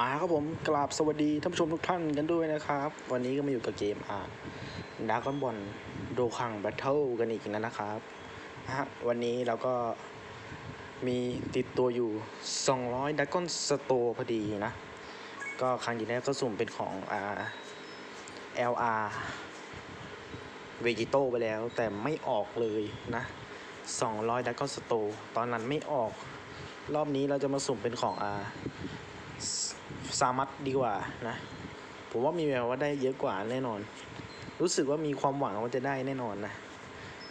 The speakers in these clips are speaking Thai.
มาครับผมกราบสวัสดีท่านผู้ชมทุกท่านกันด้วยนะครับ วันนี้ก็มาอยู่กับเกมอ่าดากอนบอลโดคังแบทเทิลกันอีกแล้วนะครับฮะวันนี้เราก็มีติดตัวอยู่ 200ดากอนสโตพอดีนะ ก็ครั้งที่แล้วก็สุ่มเป็นของอ่า LR เวจิโตไปแล้วแต่ไม่ออกเลยนะ 200ดากอนสโตตอนนั้นไม่ออก รอบนี้เราจะมาสุ่มเป็นของอ่า ซามัตดีกว่านะ ผมว่ามีแววว่าได้เยอะกว่าแน่นอน รู้สึกว่ามีความหวังว่าจะได้แน่นอนนะ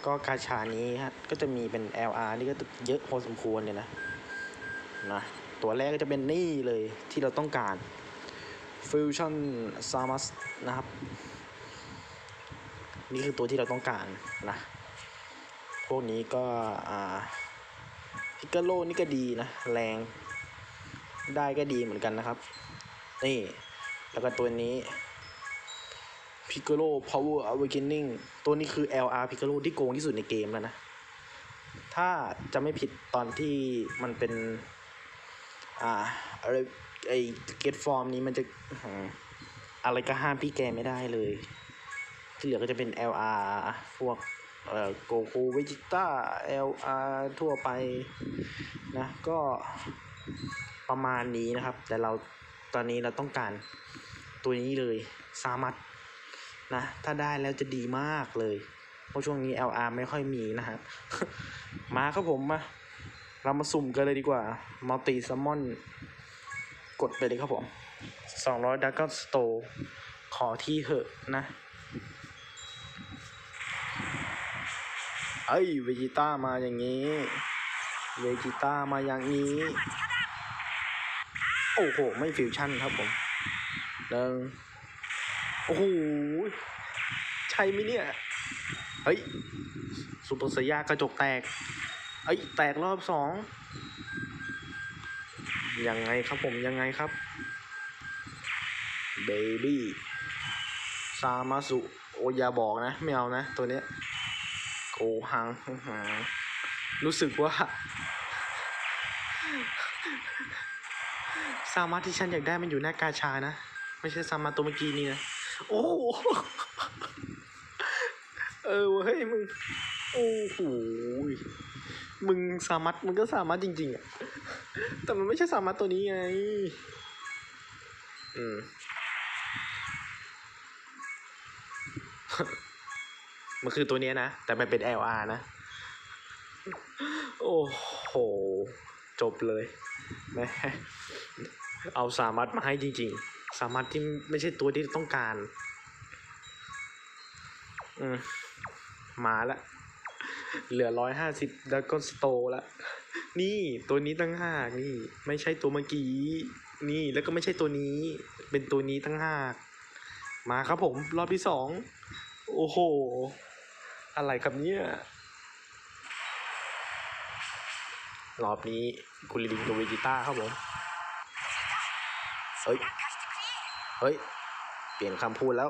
ก็กาชานี้ฮะ ก็จะมีเป็น LR นี่ก็เยอะพอสมควรเลยนะ นะ ตัวแรกก็จะเป็นนี่เลยที่เราต้องการ Fusion Samus นะครับ นี่คือตัวที่เราต้องการนะ พวกนี้ก็ อ่าพิกาโลนี่ก็ดีนะ แรง ได้ก็ดีเหมือนกันนะครับ นี่ แล้วก็ตัวนี้ Piccolo Power Awakening ตัวนี้คือ LR Piccolo ที่โกงที่สุดในเกมแล้วนะ ถ้าจะไม่ผิดตอนที่มันเป็น อ่าอะไรไอเกตฟอร์มนี้มันจะอื้อหืออะไรก็ห้ามพี่แกไม่ได้เลย ที่เหลือก็จะเป็น LR พวกเอ่อโกคูเวจิต้า LR ทั่วไปนะ ก็ ประมาณนี้นะครับ แต่เราตอนนี้เราต้องการตัวนี้เลยสามัตนะ ถ้าได้แล้วจะดีมากเลยเพราะช่วงนี้ LR ไม่ค่อยมีนะครับมาครับผมมาเรามาสุ่มกันเลยดีกว่ามัลติซัมมอนกดไปเลยครับผม200ดักก็สโตขอที่เหอะนะเอ้ยเวจิต้ามาอย่างนี้ เวจิต้ามาอย่างนี้ โอ้โห ไม่ฟิวชั่นครับผมหนึ่งโอ้โห ใช่ไหมเนี่ย เฮ้ยซูเปอร์สยากระจกแตก เอ้ย แตกรอบสอง ยังไงครับผมยังไงครับ เบบี้ ซามาสุ โอยาบอกนะ ไม่เอานะ ตัวเนี้ย โกหังหือรู้สึกว่า สามารถที่ฉันอยากได้มันอยู่หน้ากาชานะ ไม่ใช่สามารถตัวเมื่อกี้นี่นะ โอ้โหเออเฮ้ยมึง โอ้โหมึงสามารถมึงก็สามารถจริง ๆอะแต่มันไม่ใช่สามารถตัวนี้ไง อืมมันคือตัวนี้นะ แต่มันเป็น LR นะ โอ้โห จบเลยแม่ เอาสามัตมาให้จริง ๆ สามัตที่ไม่ใช่ตัวที่ต้องการ อืมมาละ เหลือร้อยห้าสิบแล้วก็สโตละ นี่ตัวนี้ตั้งห้ากนี่ ไม่ใช่ตัวเมื่อกี้ นี่แล้วก็ไม่ใช่ตัวนี้ เป็นตัวนี้ตั้งห้าก มาครับผม รอบที่สอง โอ้โห อะไรครับเนี่ยรอบนี้กุลิลินกับเวจิต้าครับผม เฮ้ย เฮ้ย เปลี่ยนคำพูดแล้ว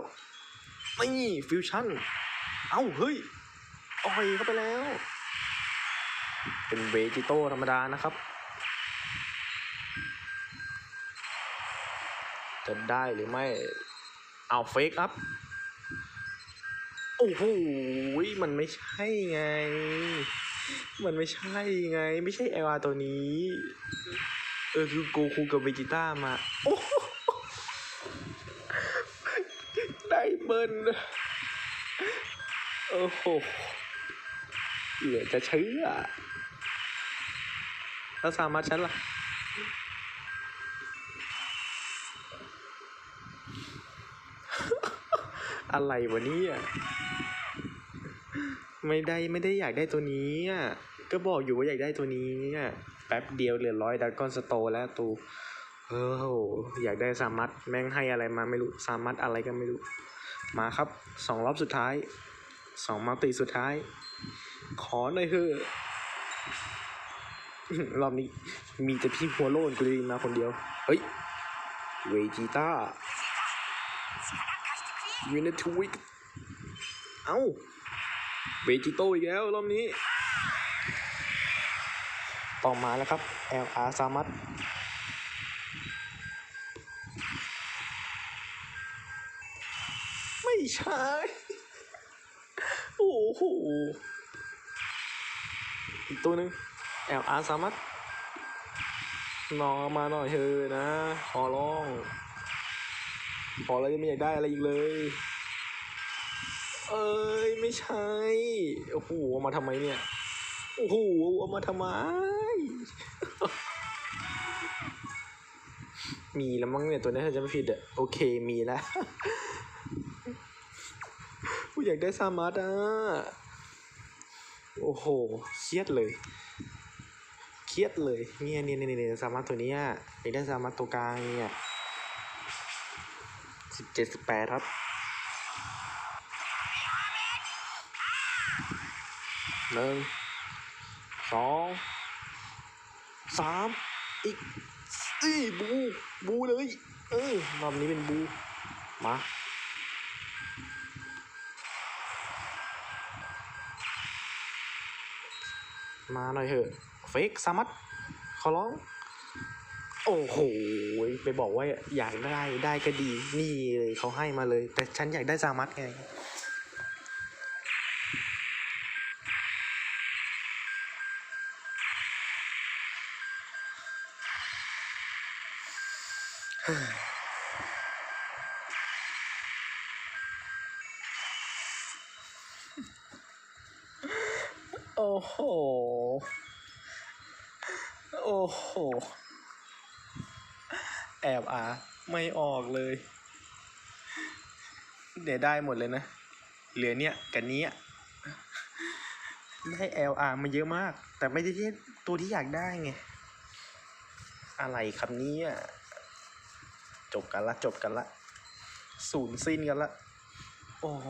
นี่ฟิวชั่น เอ้า เฮ้ยอ่อยเข้าไปแล้ว เป็นเวจิโต้ธรรมดานะครับ จะได้หรือไม่ เอาเฟกอัพ โอ้โห มันไม่ใช่ไง มันไม่ใช่ไง ไม่ใช่เอวาตัวนี้ เออคือโกคูกับเวจิต้ามา โอ้ได้เบิร์นโอ้โห เหลือจะเชื่อ แล้วสามารถฉันล่ะอะไรวะเนี่ยไม่ได้ไม่ได้อยากได้ตัวนี้อะ ก็บอกอยู่ว่าอยากได้ตัวนี้อะแป๊บเดียวเหลือร้อยดักกอนสโตแล้วตูเอออยากได้สามัดแม่งให้อะไรมาไม่รู้สามัดอะไรก็ไม่รู้ มาครับสองรอบสุดท้ายสองมัลติสุดท้าย ขอหน่อยเถอะรอบนี้มีแต่พี่หัวโลนกรีนมาคนเดียว เฮ้ย เวจิต้ายูนิทวิกเอ้า เวจิโตอีกแล้วรอบนี้ ออกมาแล้วครับ LR สามารถไม่ใช่ โอ้โห อีกตัวหนึ่ง LR สามารถนอนมาหน่อยเถอนะ ขอร้อง ขอแล้วจะไม่อยากได้อะไรอีกเลย เอ้ย ไม่ใช่ โอ้โห มาทำไมเนี่ย โอ้โห เอามาทำไม มีแล้วมั้งเนี่ยตัวนี้ถ้าจะไม่ผิดอะโอเคมีแล้วกูอยากได้ซามัสอะ โอ้โหเครียดเลยเครียดเลยเนี่ยเนี่ยเนี่ยเนี่ยซามัสตัวเนี้ยอยากได้ซามัสตัวกลางเนี่ยสิบเจ็ดสิบแปดครับหนึ่งสองสามอีก อ้ยบู บูเลย เออรอบนี้เป็นบู มา มาหน่อยเถอะ เฟกสามัตขอร้อง โอ้โห ไปบอกว่าอยากได้ ได้ก็ดี นี่เลยเขาให้มาเลย แต่ฉันอยากได้ซามัตไง โอ้โห โอ้โห แอบอะไม่ออกเลย เดี๋ยวได้หมดเลยนะ เหลือเนี้ยกับเนี้ยได้ LR มาเยอะมาก แต่ไม่ได้ที่ตัวที่อยากได้ไง อะไรครับนี้ จบกันละจบกันละศูนย์สิ้นกันละ โอ้โห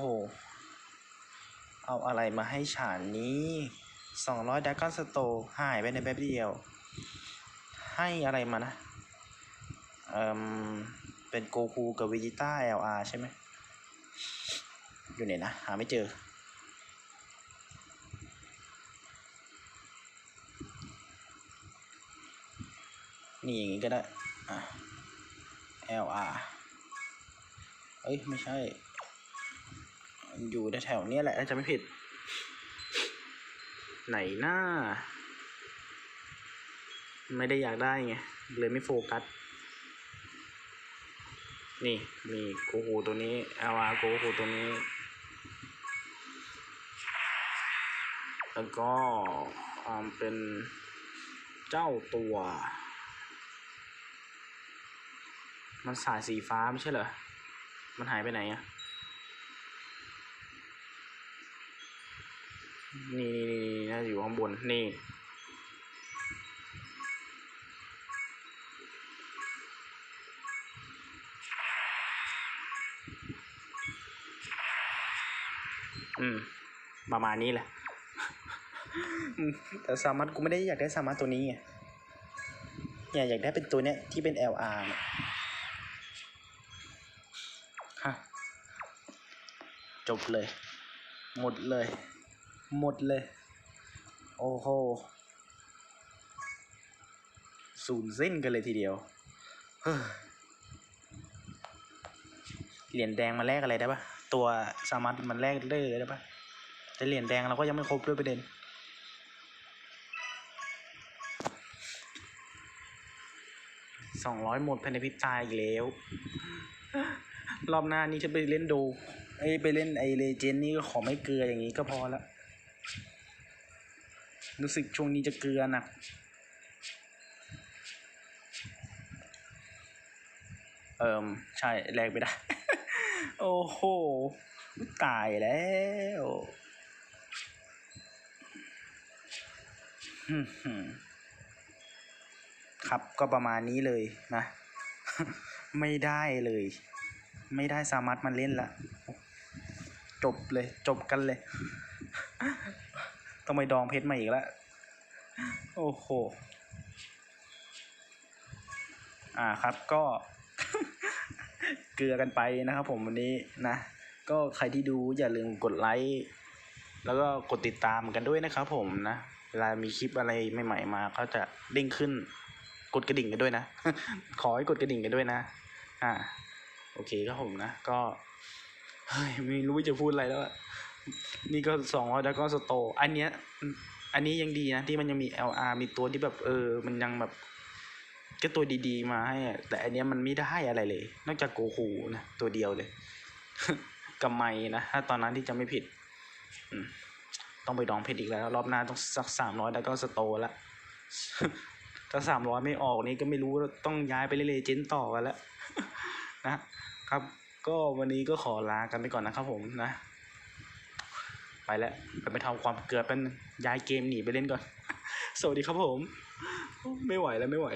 เอาอะไรมาให้ฉันนี้สองร้อยดักกอนสโตหายไปในแป๊บเดียว ให้อะไรมานะ เอ่มเป็นโกคูกับวิจิต้า LR ใช่ไหม อยู่ไหนนะ หาไม่เจอ นี่อย่างงี้ก็ได้ อะ LR เอ้ย ไม่ใช่ อยู่แถวๆเนี้ยแหละถ้าจะไม่ผิด ไหนหน้า ไม่ได้อยากได้ไง เลยไม่โฟกัส นี่มีโกโหตัวนี้อาวาโกโหตัวนี้ แล้วก็อ่าเป็นเจ้าตัว มันสายสีฟ้าไม่ใช่เหรอ มันหายไปไหนอะนี่นี่นี่น่าจะอยู่ข้างบน นี่ อืม ประมาณนี้แหละ แต่สามัตกูไม่ได้อยากได้สามัตตัวนี้ไงเนี่ยอยากได้เป็นตัวเนี้ยที่เป็น LR เนี่ย จบเลย หมดเลย หมดเลย โอ้โหศูนย์สิ้นกันเลยทีเดียวเหรียญแดงมาแลกอะไรได้ปะตัวสามัตมันแลกได้เลยได้ปะแต่เหรียญแดงเราก็ยังไม่ครบด้วยประเด็นสองร้อยหมดภายในพริบตาอีกแล้ว รอบหน้านี้จะไปเล่นดู ไอ้ไปเล่นไอเลเจนนี่ก็ขอไม่เกลืออย่างนี้ก็พอละ รู้สึกช่วงนี้จะเกลือหนักเอิมใช่แลกไปได้ โอ้โห ตายแล้วครับก็ประมาณนี้เลยนะ ไม่ได้เลย ไม่ได้สามัตมันเล่นละ จบเลย จบกันเลย ต้องไปดองเพชรมาอีกแล้ว โอ้โห อ่าครับก็ เกลือกันไปนะครับผมวันนี้นะ ก็ใครที่ดูอย่าลืมกดไลค์แล้วก็กดติดตามกันด้วยนะครับผมนะเวลามีคลิปอะไรใหม่ ๆ มาก็จะเด้งขึ้นกดกระดิ่งกันด้วยนะ ขอให้กดกระดิ่งกันด้วยนะ อ่า โอเคครับผมนะ ก็ ไม่รู้จะพูดอะไรแล้วอะนี่ก็สองร้อยแล้วก็สโตอันเนี้ย อันนี้ยังดีนะ ที่มันยังมี LR มีตัวที่แบบเออ มันยังแบบก็ตัวดีๆมาให้ แต่อันเนี้ยมันไม่ได้อะไรเลย นอกจากโกคูนะ ตัวเดียวเลยกับไม้นะ ถ้าตอนนั้นที่จะไม่ผิด ต้องไปดองเพชรอีกแล้ว รอบหน้าต้องสักสามร้อยแล้วก็สโตละถ้าสามร้อยไม่ออกนี่ก็ไม่รู้ต้องย้ายไปเล่นเลเจนต่อกันแล้วนะครับ ก็วันนี้ก็ขอลากันไปก่อนนะครับผมนะ ไปแล้วไปไปทำความเกิดเป็นย้ายเกมหนีไปเล่นก่อน สวัสดีครับผม ไม่ไหวแล้วไม่ไหว